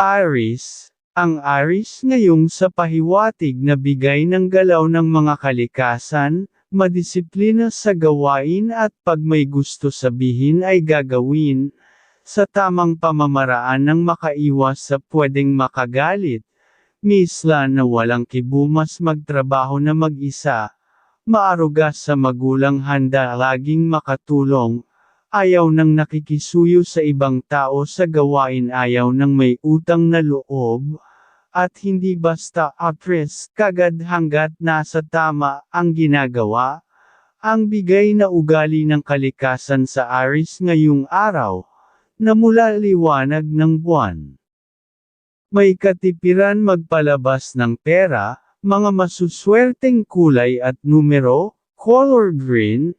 Aris, ang Aris ngayong sa pahiwatig na bigay ng galaw ng mga kalikasan, madisiplina sa gawain at pag may gusto sabihin ay gagawin, sa tamang pamamaraan ng makaiwas sa pwedeng makagalit, misla na walang kibumas magtrabaho na mag-isa, maaruga sa magulang handa laging makatulong, ayaw nang nakikisuyo sa ibang tao sa gawain ayaw nang may utang na loob, at hindi basta actress kagad hanggat nasa tama ang ginagawa, ang bigay na ugali ng kalikasan sa Aris ngayong araw, na mula liwanag ng buwan. May katipiran magpalabas ng pera, mga masuswerteng kulay at numero, color green,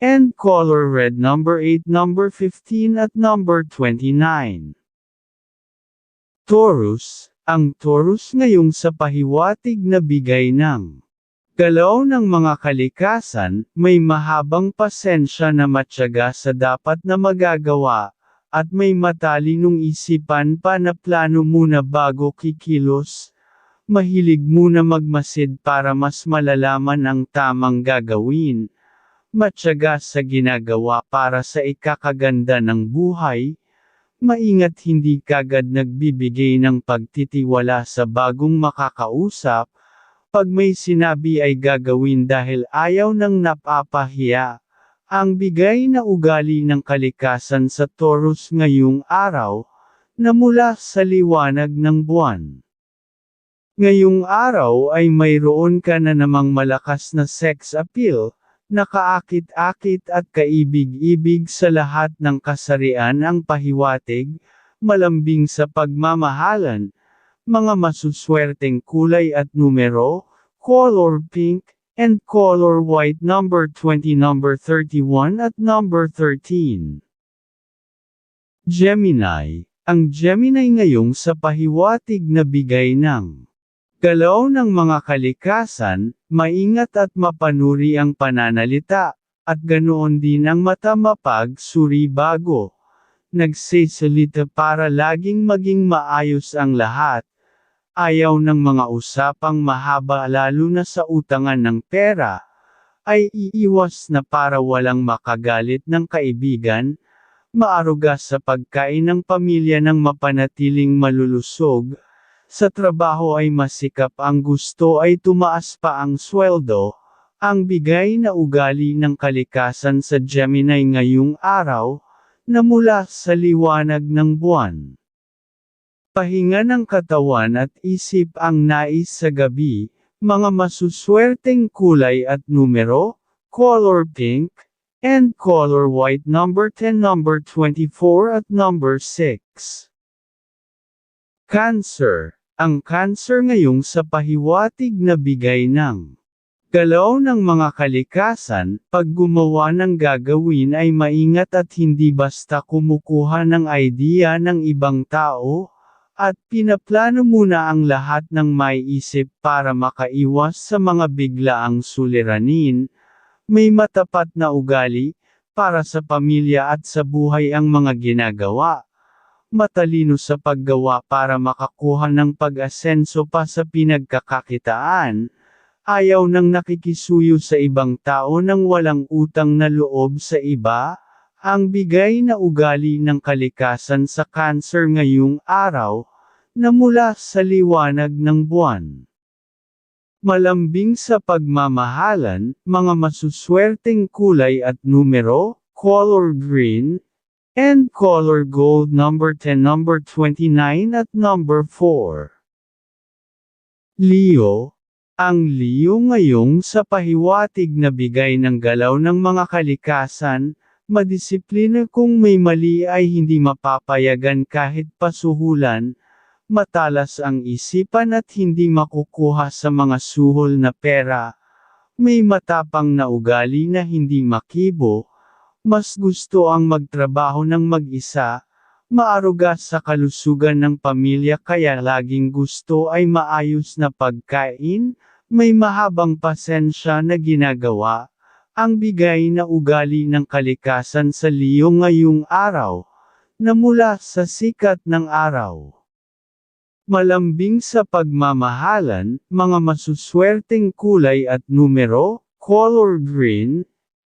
and color red number 8 number 15 at number 29. Taurus, ang Taurus ngayong sa pahiwatig na bigay ng galaw ng mga kalikasan, may mahabang pasensya na matyaga sa dapat na magagawa, at may matalinong isipan pa na plano muna bago kikilos. Mahilig muna magmasid para mas malalaman ang tamang gagawin. Matyaga sa ginagawa para sa ikakaganda ng buhay. Maingat hindi kagad nagbibigay ng pagtitiwala sa bagong makakausap. Pag may sinabi ay gagawin dahil ayaw nang napapahiya. Ang bigay na ugali ng kalikasan sa Taurus ngayong araw, na mula sa liwanag ng buwan. Ngayong araw ay mayroon ka na namang malakas na sex appeal, nakaakit-akit at kaibig-ibig sa lahat ng kasarian ang pahiwatig, malambing sa pagmamahalan, mga masuswerteng kulay at numero, color pink, and color white number 20 number 31 at number 13. Gemini, ang Gemini ngayong sa pahiwatig na bigay ng galaw ng mga kalikasan, maingat at mapanuri ang pananalita, at ganoon din ang mata mapag-suri bago. Nagsisalita para laging maging maayos ang lahat, ayaw ng mga usapang mahaba lalo na sa utangan ng pera, ay iiwas na para walang makagalit ng kaibigan, maaruga sa pagkain ng pamilya ng mapanatiling malulusog, sa trabaho ay masikap ang gusto ay tumaas pa ang sweldo, ang bigay na ugali ng kalikasan sa Gemini ngayong araw, na mula sa liwanag ng buwan. Pahinga ng katawan at isip ang nais sa gabi, mga masuswerteng kulay at numero, color pink, and color white number 10 number 24 at number 6. Cancer, ang cancer ngayong sa pahiwatig na bigay ng galaw ng mga kalikasan, pag gumawa ng gagawin ay maingat at hindi basta kumukuha ng idea ng ibang tao, at pinaplano muna ang lahat ng may isip para makaiwas sa mga biglaang suliranin, may matapat na ugali, para sa pamilya at sa buhay ang mga ginagawa. Matalino sa paggawa para makakuha ng pag-asenso pa sa pinagkakakitaan. Ayaw nang nakikisuyo sa ibang tao nang walang utang na loob sa iba, ang bigay na ugali ng kalikasan sa cancer ngayong araw, na mula sa liwanag ng buwan. Malambing sa pagmamahalan, mga masuswerteng kulay at numero, color green, and color gold number 10 number 29 at number 4. Leo, ang Leo ngayong sa pahiwatig na bigay ng galaw ng mga kalikasan, Madisiplina kung may mali ay hindi mapapayagan kahit pasuhulan, matalas ang isipan at hindi makukuha sa mga suhol na pera, may matapang na ugali na hindi makibo, mas gusto ang magtrabaho ng mag-isa, maaruga sa kalusugan ng pamilya kaya laging gusto ay maayos na pagkain, may mahabang pasensya na ginagawa, ang bigay na ugali ng kalikasan sa Leo ngayong araw, na mula sa sikat ng araw. malambing sa pagmamahalan, mga masuswerteng kulay at numero, color green,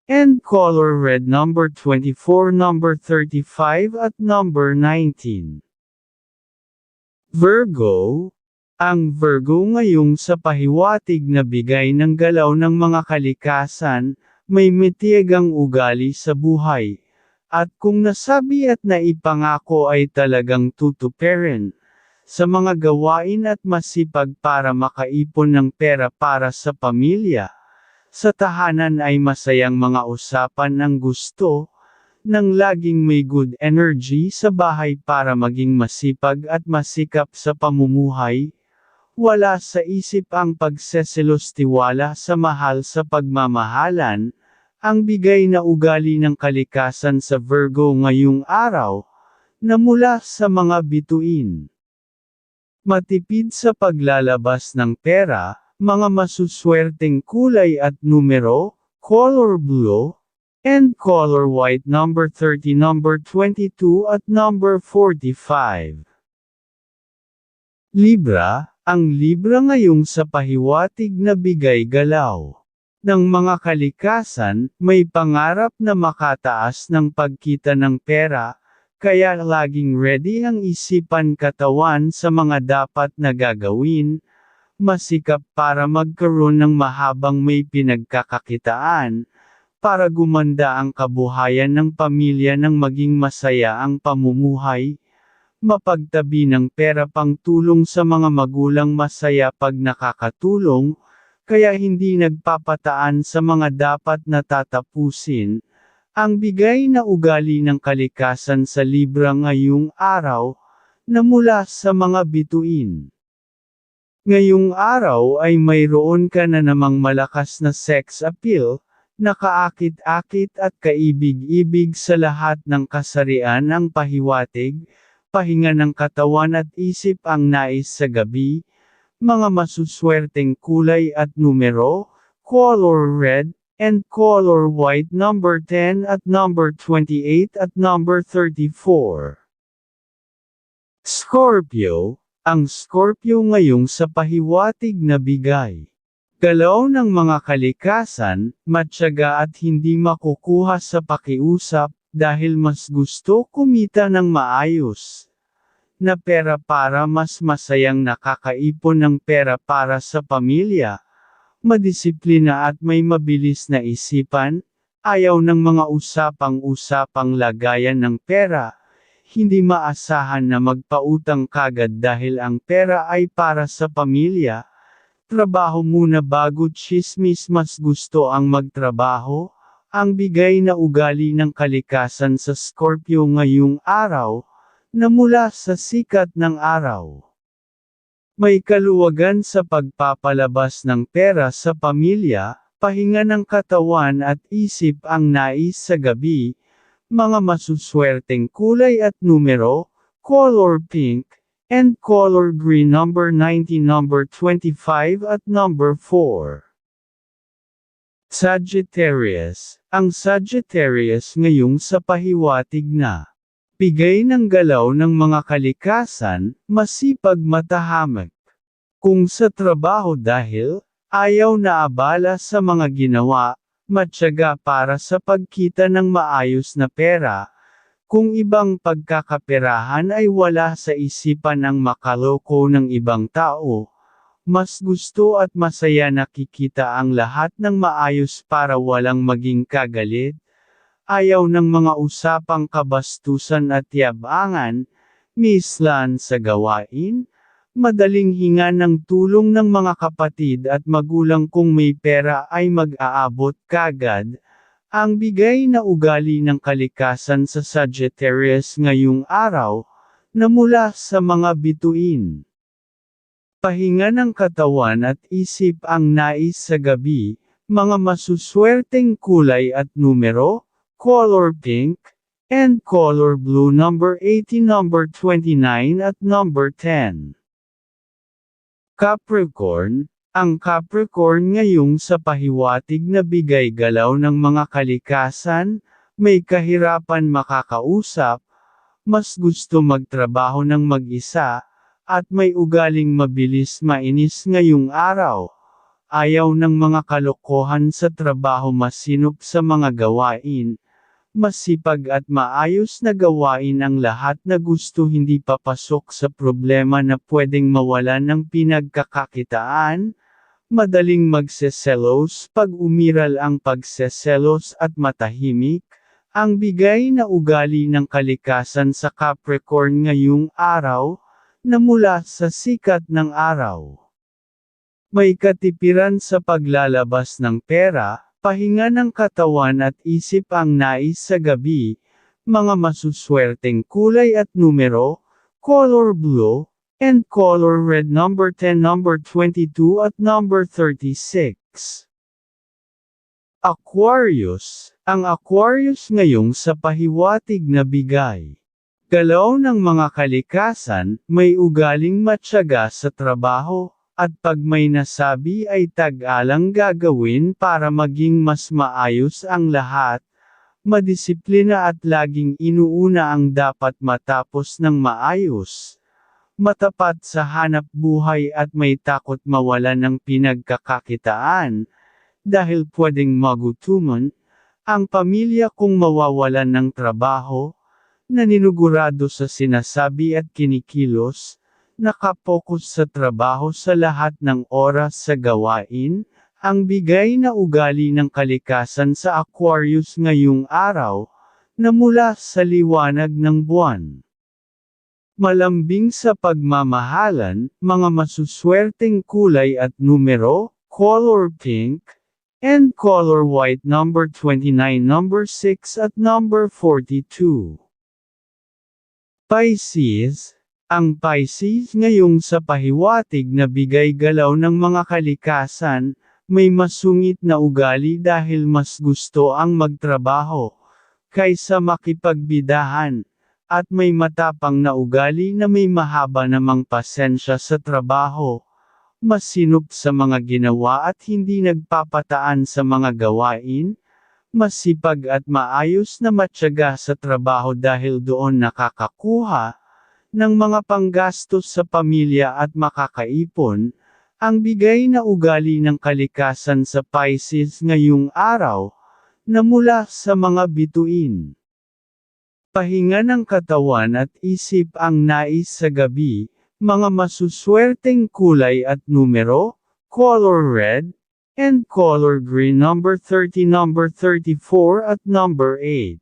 and color red number 24, number 35 at number 19. Virgo, ang Virgo ngayong sa pahiwatig na bigay ng galaw ng mga kalikasan, may mitiyagang ugali sa buhay. At kung nasabi at naipangako ay talagang tutuperin, sa mga gawain at masipag para makaipon ng pera para sa pamilya. Sa tahanan ay masayang mga usapan ng gusto, nang laging may good energy sa bahay para maging masipag at masikap sa pamumuhay, wala sa isip ang pagseselos tiwala sa mahal sa pagmamahalan, ang bigay na ugali ng kalikasan sa Virgo ngayong araw, na mula sa mga bituin. Matipid sa paglalabas ng pera, mga masuswerteng kulay at numero, color blue, and color white number 30 number 22 at number 45. Libra, ang Libra ngayong sa pahiwatig na bigay galaw ng mga kalikasan, may pangarap na makataas ng pagkita ng pera, kaya laging ready ang isipan katawan sa mga dapat na gagawin, masikap para magkaroon ng mahabang may pinagkakakitaan, para gumanda ang kabuhayan ng pamilya nang maging masaya ang pamumuhay, mapagtabi ng pera pang tulong sa mga magulang masaya pag nakakatulong, kaya hindi nagpapataan sa mga dapat na tatapusin. Ang bigay na ugali ng kalikasan sa Libra ngayong araw, na mula sa mga bituin. Ngayong araw ay mayroon ka na namang malakas na sex appeal, nakaakit-akit at kaibig-ibig sa lahat ng kasarian ang pahiwatig, pahinga ng katawan at isip ang nais sa gabi, mga masuswerteng kulay at numero, color red, and color white number 10 at number 28 at number 34. Scorpio, ang Scorpio ngayong sa pahiwatig na bigay. Galaw ng mga kalikasan, matyaga at hindi makukuha sa pakiusap, dahil mas gusto kumita ng maayos na pera para mas masayang nakakaipon ng pera para sa pamilya, madisiplina at may mabilis na isipan, ayaw ng mga usapang-usapang lagayan ng pera, hindi maasahan na magpautang kagad dahil ang pera ay para sa pamilya, trabaho muna bago chismis mas gusto ang magtrabaho, ang bigay na ugali ng kalikasan sa Scorpio ngayong araw, na mula sa sikat ng araw. May kaluwagan sa pagpapalabas ng pera sa pamilya, pahinga ng katawan at isip ang nais sa gabi, mga masuswerteng kulay at numero, color pink, and color green number 90 number 25 at number 4. Sagittarius, ang Sagittarius ngayong sa pahiwatig na. Bigay ng galaw ng mga kalikasan, masipag matahamak. Kung sa trabaho dahil, ayaw na abala sa mga ginawa, matyaga para sa pagkita ng maayos na pera, kung ibang pagkakaperahan ay wala sa isipan ng makaloko ng ibang tao, mas gusto at masaya nakikita ang lahat ng maayos para walang maging kagalit. Ayaw ng mga usapang kabastusan at yabangan, mislan sa gawain, madaling hinga ng tulong ng mga kapatid at magulang kung may pera ay mag-aabot kagad. Ang bigay na ugali ng kalikasan sa Sagittarius ngayong araw, na mula sa mga bituin. Pahinga ng katawan at isip ang nais sa gabi, mga masuswerteng kulay at numero, color pink, and color blue number 80 number 29 at number 10. Capricorn, ang Capricorn ngayong sa pahiwatig na bigay galaw ng mga kalikasan, may kahirapan makakausap, mas gusto magtrabaho ng mag-isa, at may ugaling mabilis mainis ngayong araw. Ayaw ng mga kalokohan sa trabaho masinop sa mga gawain. Masipag at maayos na gawain ang lahat na gusto hindi papasok sa problema na pwedeng mawalan ng pinagkakakitaan. Madaling magseselos pag umiral ang pagseselos at matahimik. Ang bigay na ugali ng kalikasan sa Capricorn ngayong araw, na mula sa sikat ng araw. May katipiran sa paglalabas ng pera, pahinga ng katawan at isip ang nais sa gabi, mga masuswerteng kulay at numero, color blue, and color red number 10 number 22 at number 36. Aquarius, ang Aquarius ngayong sa pahiwatig na bigay. Galaw ng mga kalikasan, may ugaling matyaga sa trabaho, at pag may nasabi ay tag-alang gagawin para maging mas maayos ang lahat, madisiplina at laging inuuna ang dapat matapos ng maayos. Matapat sa hanap buhay at may takot mawalan ng pinagkakakitaan, dahil pwedeng magutuman, ang pamilya kung mawawalan ng trabaho, naninugurado sa sinasabi at kinikilos, nakapokus sa trabaho sa lahat ng oras sa gawain, ang bigay na ugali ng kalikasan sa Aquarius ngayong araw, na mula sa liwanag ng buwan. Malambing sa pagmamahalan, mga masuswerteng kulay at numero, color pink, and color white number 29 number 6 at number 42. Pisces, ang Pisces ngayong sa pahiwatig na bigay galaw ng mga kalikasan, may masungit na ugali dahil mas gusto ang magtrabaho, kaysa makipagbidahan, at may matapang na ugali na may mahaba namang pasensya sa trabaho, masinop sa mga ginawa at hindi nagpapataan sa mga gawain, masipag at maayos na matyaga sa trabaho dahil doon nakakakuha, ng mga panggastos sa pamilya at makakaipon, ang bigay na ugali ng kalikasan sa Pisces ngayong araw, na mula sa mga bituin. Pahinga ng katawan at isip ang nais sa gabi, mga masuswerteng kulay at numero, color red, and color green number 30 number 34 at number 8.